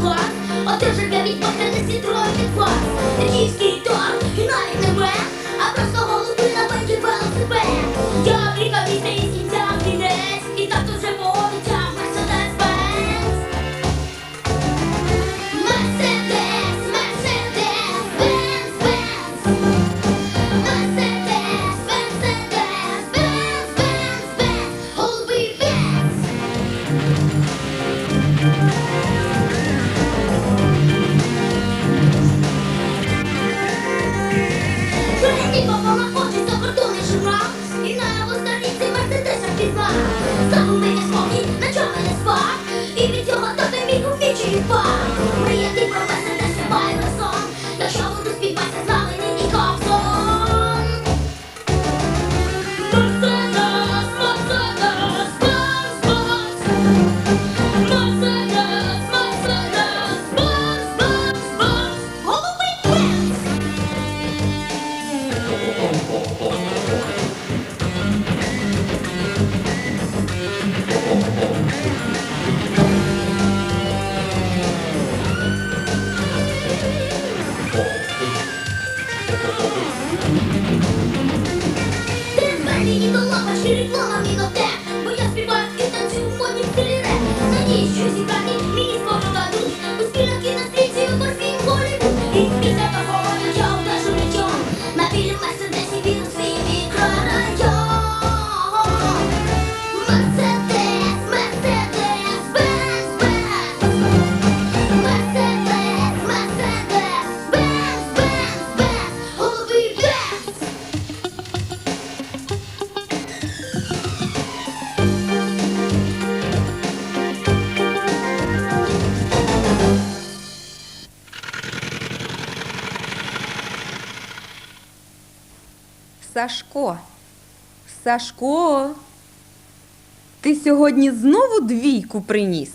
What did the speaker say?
клас, а ти вже від повторності троє від вас. Київський дар, і навіть не мер, а просто голуби на бенді вела себе. Я Африка міста і кінця кінець, і так дуже поводиться Мерседес-Бенц. Мерседес, Мерседес, Бенц, Бенц. Мерседес, Мерседес, Бенц, Бенц, Бенц, голубий Бенц. Shoot it, mama. Сашко. Сашко, ти сьогодні знову двійку приніс?